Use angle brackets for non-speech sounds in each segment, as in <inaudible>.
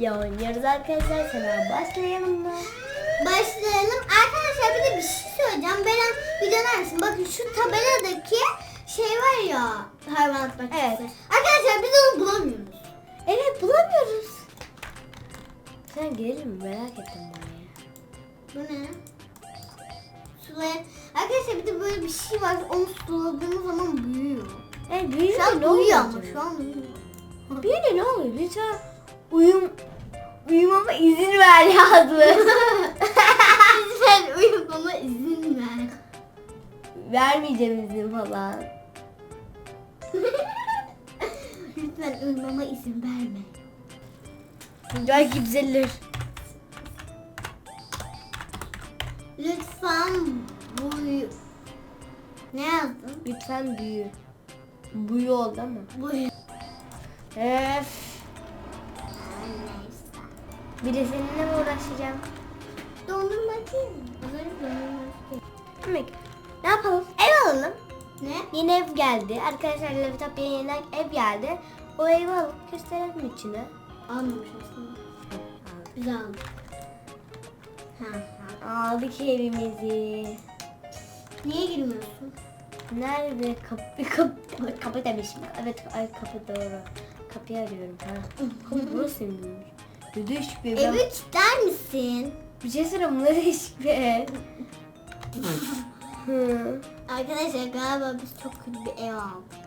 Topya oynuyoruz arkadaşlar. Sana başlayalım mı? Başlayalım. Arkadaşlar bir de bir şey söyleyeceğim. Beren bir döner misin? Bakın şu tabeladaki şey var ya hayvanat bahçesi. Evet. Arkadaşlar biz onu bulamıyoruz. Evet bulamıyoruz. Sen gelir mi? Merak ettim buraya. Bu ne? Sulaya. Arkadaşlar bir de böyle bir şey var. Onu suladığımız zaman büyüyor. E büyüyor Şu an ne oluyor? büyüyor ama şu an büyüyor. Büyüyor ne oluyor? Lütfen uyum uyumama izin ver yazdı. <laughs> Lütfen uyumama izin ver. Vermeyeceğim izin falan. <laughs> Lütfen uyumama izin verme. Belki düzelir. Lütfen buy... Ne yazdın? Lütfen büyü. Büyü oldu ama. Buy... Öf. Neyse. Bir de seninle mi uğraşacağım? Dondurmacı. Özellikle dondurmacı. Demek ne yapalım? Ev alalım. Ne? Yeni ev geldi. Arkadaşlar Laptop'ya yeni ev geldi. O evi alıp gösterelim içine. Almamış aslında. Güzel almış. Ha, ha. Aldık evimizi. Niye girmiyorsun? Nerede? Kapı, <laughs> kapı, kapı demişim. Evet, ay kapı doğru. Kapıyı arıyorum. Ha. <laughs> Kapı burası mıymış? Değişik bir ev. Evi kilitler misin? Bir şey söyleyeyim, bu ne değişik bir ev. Hı. <laughs> Arkadaşlar galiba biz çok kötü bir ev aldık.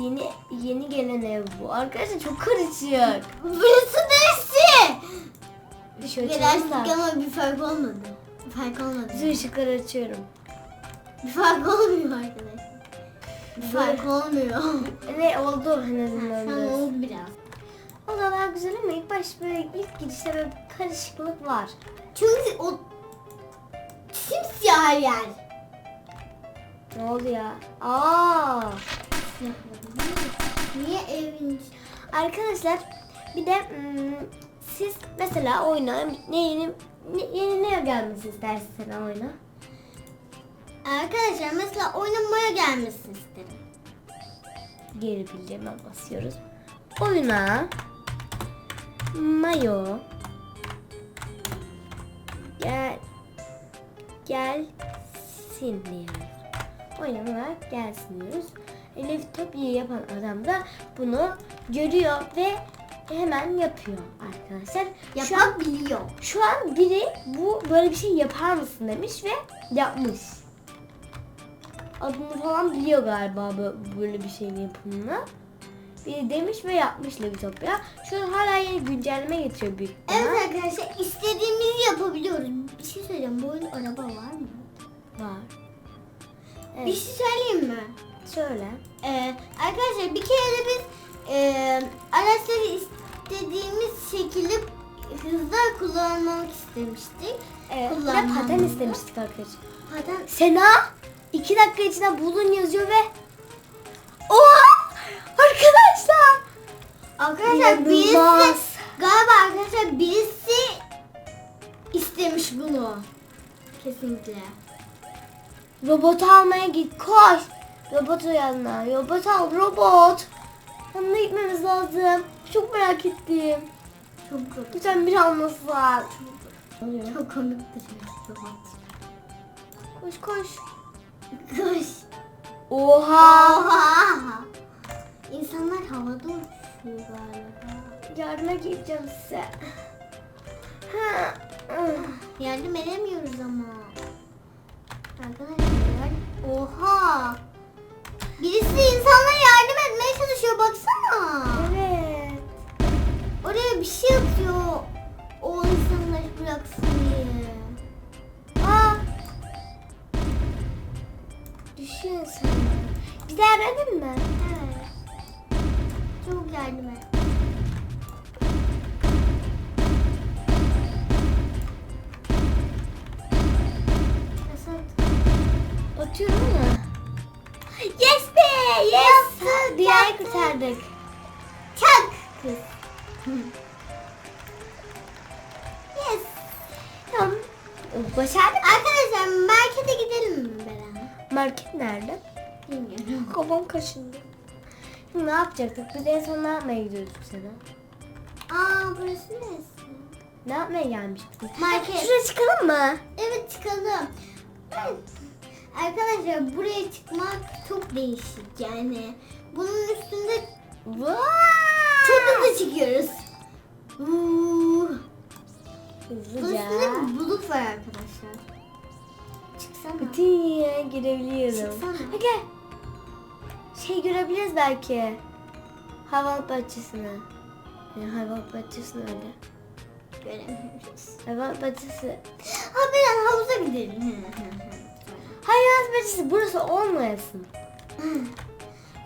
Yeni yeni gelen ev bu. Arkadaşlar çok karışık. <laughs> Burası neresi? Şöyle Biraz açalım da. ama bir fark olmadı. Bir fark olmadı. Bütün ışıkları açıyorum. Bir fark olmuyor arkadaşlar. Bir fark olmuyor. <laughs> Ne oldu en azından. oldu biraz. O da daha güzel ama ilk baş böyle ilk gidişte böyle bir karışıklık var. Çünkü o simsiyah her yer. Ne oldu ya? Aa! Niye evin Arkadaşlar bir de hmm, siz mesela oyuna ne yeni ne, yeni ne gelmesi istersin oyuna? Arkadaşlar mesela oynamaya gelmesini isterim. Geri bildirime basıyoruz. Oyuna Mayo gel gelsin diyoruz. Oynamaya gelsin diyoruz. Elif Topya'yı yapan adam da bunu görüyor ve hemen yapıyor arkadaşlar. Şu an, Yapabiliyor. şu an biri bu böyle bir şey yapar mısın demiş ve yapmış. Adını falan biliyor galiba bö- böyle bir şeyin yapımını. Biri demiş ve yapmış Levitopya. Şu an hala yeni güncelleme getiriyor büyük ihtimal. Evet arkadaşlar istediğimizi yapabiliyoruz. Bir şey söyleyeceğim. Bu oyunda araba var mı? Var. Bir Evet. şey söyleyeyim mi? Söyle. Ee, arkadaşlar bir kere de biz e, araçları istediğimiz şekilde hızla kullanmak istemiştik. Evet. Bir Kullanmam paten istemiştik arkadaşlar. Paten Sena iki dakika içinde bulun yazıyor ve İnanılmaz. galiba arkadaşlar birisi istemiş bunu. Kesinlikle. Robotu almaya git. Koş. Robotu yanına. Robot al. Robot. Yanına gitmemiz lazım. Çok merak ettim. Çok komik. Lütfen bir alması var. Çok komiktir. Çok Koş koş. Koş. Oha. Oha. İnsanlar havada uçuyor galiba. Yardıma gideceğim size. Ha. Yardım edemiyoruz ama. Arkadaşlar oha. Birisi insanlara yardım etmeye çalışıyor baksana. Evet. Oraya bir şey atıyor. O insanları bıraksın diye. Aa. Düşüyor sen. Bir daha aradın mı? Evet. Çok yardım et. Atıyorum ama. Yes be! Yes! Dünyayı yaptık. kurtardık. Çak kız. yes. Tamam. Başardık. Arkadaşlar markete gidelim mi Beren? Market nerede? Bilmiyorum. <laughs> Kafam kaşındı. Şimdi ne yapacaktık? Biz en son ne yapmaya gidiyorduk sana? Aa burası neresi? Ne yapmaya gelmiştik? Market. Şuraya çıkalım mı? Evet çıkalım. Ben- Arkadaşlar buraya çıkmak çok değişik yani. Bunun üstünde çok hızlı çıkıyoruz. Uuu. Bunun Hızlıca. üstünde bir bulut var arkadaşlar. Çıksana. Bütün yere girebiliyorum. Çıksana. Ha, gel. Şey görebiliriz belki. Hayvan bahçesini. Yani hayvan bahçesini öyle. Göremiyoruz. Hayvan bahçesi. Ha ben havuza gidelim. Hayvan bahçesi burası olmayasın.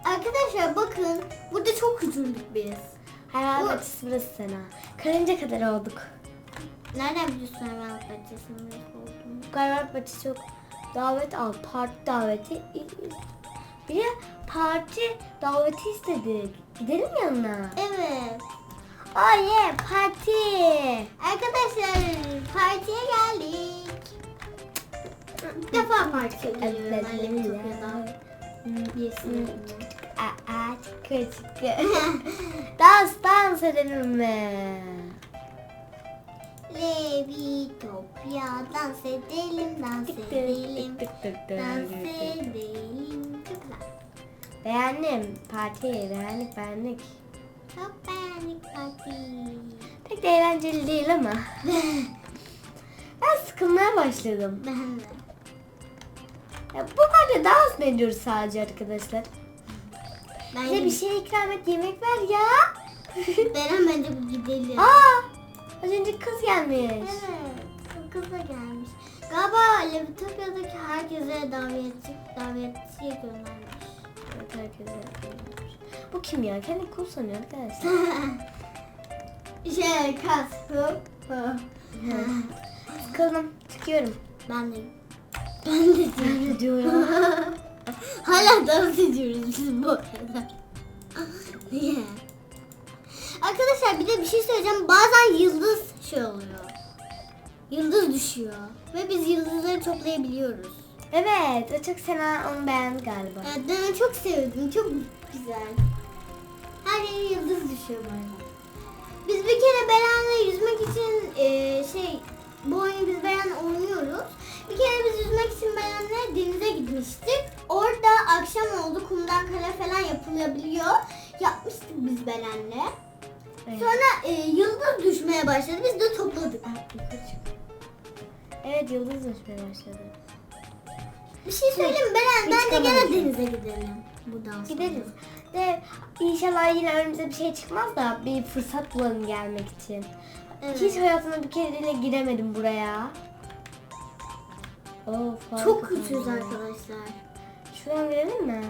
Arkadaşlar bakın burada çok küçüldük biz. Hayvan bahçesi burası sana. Karınca kadar olduk. Nereden biliyorsun hayvan bahçesinin neresi olduğunu? Hayvan bahçesi çok davet al. Parti daveti. Bir de parti daveti istedik. Gidelim yanına. Evet. Oh yeah parti. Arkadaşlar partiye geldik. İlk defa partiye geliyorum Evet, ben. Birisine Aa, çıkı çıkı. <laughs> dans dans edelim mi? Levitopya dans edelim, dans edelim. Dans edelim. Güzel. Beğendim. Partiyi beğendik beğendik. Çok beğendik parti. Pek de eğlenceli değil ama. <laughs> ben sıkılmaya başladım. Ben de. Ya bu kadar dans mı ediyoruz sadece arkadaşlar? Ben Bize bir şey ikram et yemek ver ya. Beren bence bu gidelim. Aa, az önce kız gelmiş. Evet, o kız da gelmiş. Galiba Levitopya'daki herkese davetçi, davetçiye göndermiş. Evet herkese yapıyormuş. Bu kim ya? Kendi kul sanıyor arkadaşlar. <laughs> şey, kas. Hı, hı. Sıkıldım. Çıkıyorum. Ben de. Ben de Ben de diyorum. <laughs> Hala dans ediyoruz biz bu arada. Niye? Arkadaşlar bir de bir şey söyleyeceğim. Bazen yıldız şey oluyor. Yıldız düşüyor. Ve biz yıldızları toplayabiliyoruz. evet, o çok sana onu beğendi galiba. Evet, ben onu çok sevdim. Çok güzel. Her yere yıldız düşüyor böyle. Biz bir kere Beren'le yüzmek için e, şey bu oyunu. Bir kere biz yüzmek için Beren'le denize gitmiştik. Orada akşam oldu kumdan kale falan yapılabiliyor. Yapmıştık biz Beren'le. Evet. Sonra e, yıldız düşmeye başladı. Biz de topladık. Evet, yıldız düşmeye başladı. Bir şey söyleyeyim mi Beren? Hiç Bence gene çıkamadım. denize gidelim. Buradan sonra. Gideriz. De inşallah yine önümüze bir şey çıkmaz da bir fırsat bulalım gelmek için. Evet. Hiç hayatımda bir kere bile giremedim buraya. Oo, Çok kötüyüz arkadaşlar. Şuradan girelim mi?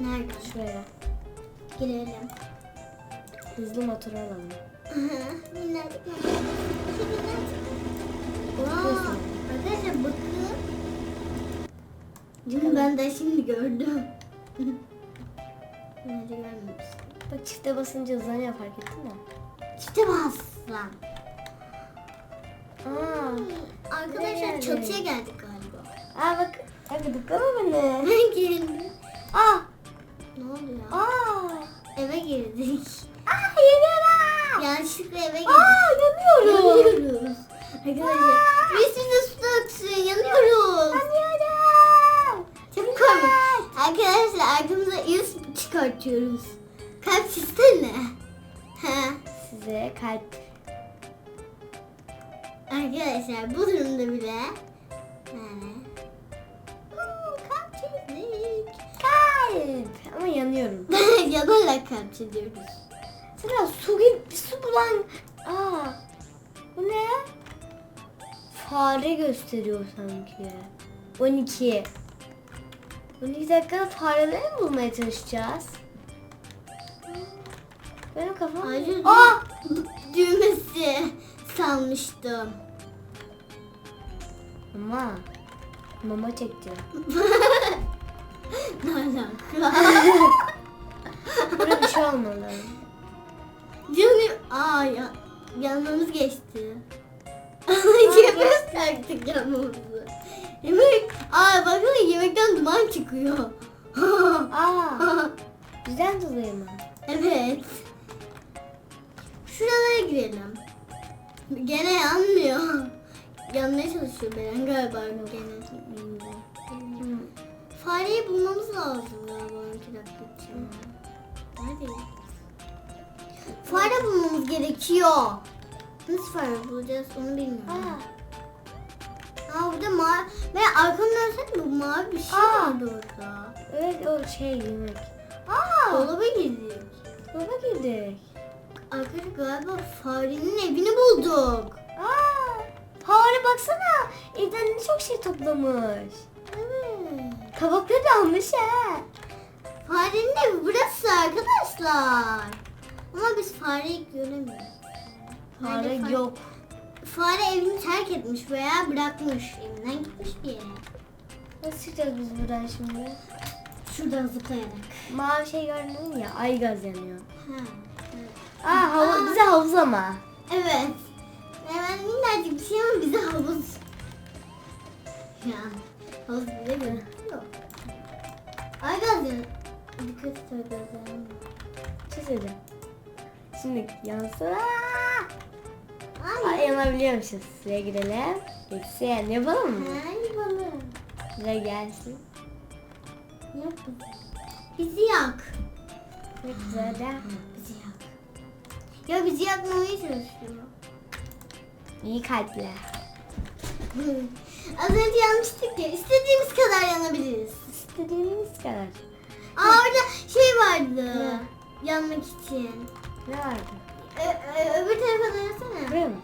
Nerede? Şuraya. Girelim. Hızlı motor alalım. Minnacık. Arkadaşlar bakın. Canım ben de şimdi gördüm. Nerede görmemiştim. Bak çifte basınca hızlanıyor fark ettin mi? Çifte bas lan. Aa, Arkadaşlar çatıya geldik galiba. aa bak. Gıdıklama <laughs> beni. Ben girdim. Aa, Ne oluyor? aa. Eve girdik. Aa, yanıyorum. Yanlışlıkla eve girdik. Aa, yanıyorum. Yanıyoruz. Arkadaşlar biz size su aksın yanıyoruz. Yanıyorum. Çok komik. Arkadaşlar arkamıza iz çıkartıyoruz. Kalp çizsene. Ha. Size kalp. Arkadaşlar bu durumda bile yani Oo, kalp çizdik. Kalp. Ama yanıyorum. <laughs> Yanarak kalp çiziyoruz. Sıra su gibi bir su bulan. Aa, bu ne? Fare gösteriyor sanki. 12. 12 dakikada fareleri mi bulmaya çalışacağız? Benim kafam... Hayır. Aa! Düğmesi sanmıştım. Mama. Mama çekti. <laughs> ne alaka? Burada bir şey olmalı. Canım. Aa ya, yanmamız geçti. <laughs> Yemek taktık yanmamızı. Yemek. Aa bakın yemekten duman çıkıyor. <laughs> Aa! Güzel tuzluyum ben. evet. girelim. Gene yanmıyor. Yanmaya çalışıyor Beren galiba gene. Hmm. Fareyi bulmamız lazım galiba 12 dakika için. Neredeyiz? Fare bulmamız gerekiyor. Nasıl fare bulacağız onu bilmiyorum. Aa, Aa burada mavi ve arkamı dönsek bu mavi bir şey Aa. vardı orada. evet o şey yemek. Aa. Dolaba girdik. Baba girdik. Arkadaşlar galiba farenin evini bulduk. Fare baksana. Evden ne çok şey toplamış. Evet. Kabakları da almış ha. Farenin evi burası arkadaşlar. Ama biz fareyi göremiyoruz. Fare Nerede yok. Fare evini terk etmiş veya bırakmış. Evinden gitmiş bir yere. Nasıl çıkacağız biz buradan şimdi? Şuradan zıplayarak. Mavi şey gördün ya ay gaz yanıyor. Ha. Aa, hava, Aa. bize havuz ama. Evet. Hemen minnacık bir şey ama bize havuz. Ya havuz bize göre. Yok. Ay yanıyor. Dikkat et ay yanıyor. Çizelim. Şimdi yansın. Aa, Ay. Aa, yanabiliyormuşuz. Suya girelim. Geçsin. Yapalım mı? Ay balım. Bize gelsin. Yap bizi. Yak. Ne güzel de. Bizi yak. Ya bizi yakmaya çalışıyor. İyi kalpli. Az önce yanmıştık ya. İstediğimiz kadar yanabiliriz. İstediğimiz kadar. Aa orada şey vardı. Ne? Yanmak için. Ne vardı? Ö- ö- öbür tarafa dönsene. Buraya mı?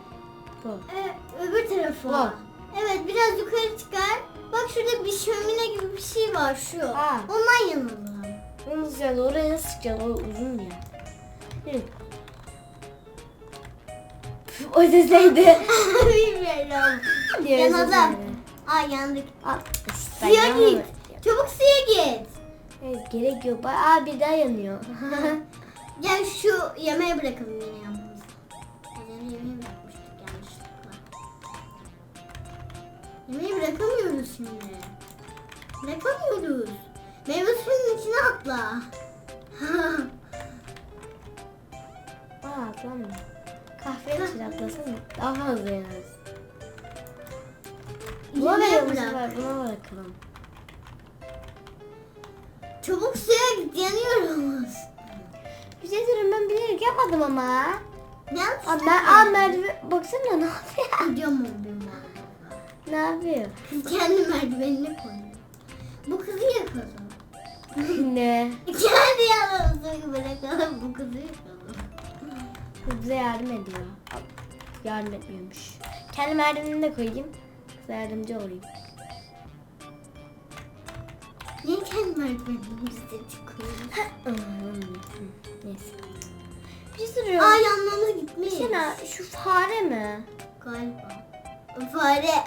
Bu. Ö- öbür tarafa. Var. Evet biraz yukarı çıkar. Bak şurada bir şömine gibi bir şey var şu. Aa. Ondan yanalım. Onu sıcağız. Oraya nasıl çıkacağız? O uzun ya. Yürü. O ses neydi? Bilmiyorum. Yanalım. Aa yandık. Ben Suya git. Çabuk suya git. Evet, gerek yok. Aa bir daha yanıyor. <laughs> Gel şu yemeğe bırakalım. Az önce yemeği bırakmıştık yanlışlıkla. Yemeği bırakamıyoruz şimdi. Bırakamıyoruz. Meyve suyunun içine atla. <laughs> Aa tamam. Kahve için atlasana. Daha fazla yanarız. Buna Yemeğe verelim bu bırak. sefer. Buna bırakalım. Çabuk suya git yanıyoruz. Bir şey söyleyeyim ben bilerek yapmadım ama. Ne Aa, yapsın? mer aa merdiven. Baksana ne yapıyor? <laughs> Gidiyorum o benim ne yapıyor? Kız kendi merdivenine koyuyor. Bu kızı yakalım. ne? Kendi yanımıza bırakalım bu kızı yakalım. Bize yardım ediyor. Yardım etmiyormuş. Kendi merdivenini de koyayım. Kıza yardımcı olayım. Niye kendi merdivenimizde çıkıyoruz? Neyse. Bir şey soruyorum. Aa yanmamız gitmiş. Sena şu fare mi? Galiba. Fare.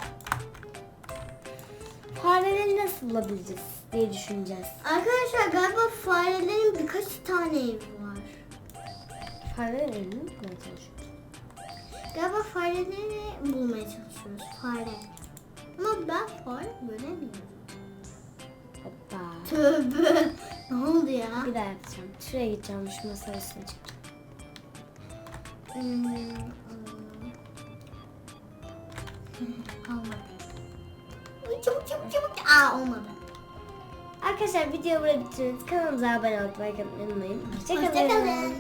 Fareleri nasıl bulabiliriz diye düşüneceğiz. Arkadaşlar galiba farelerin birkaç tane evi var. Fareleri mi bulmaya çalışıyoruz? Galiba fareleri bulmaya çalışıyoruz. Fare. Ama ben fare göremiyorum. Hoppa. Tövbe. <laughs> ne oldu ya? Bir daha yapacağım. Şuraya gideceğim. Şu masa üstüne çıkacağım. Hmm, <laughs> Olmadı. Ay, Çabuk çabuk çabuk. Aa olmadı. Arkadaşlar videoyu burada bitiriyoruz. Kanalımıza abone olmayı, unutmayın. Hoşçakalın. Hoşçakalın.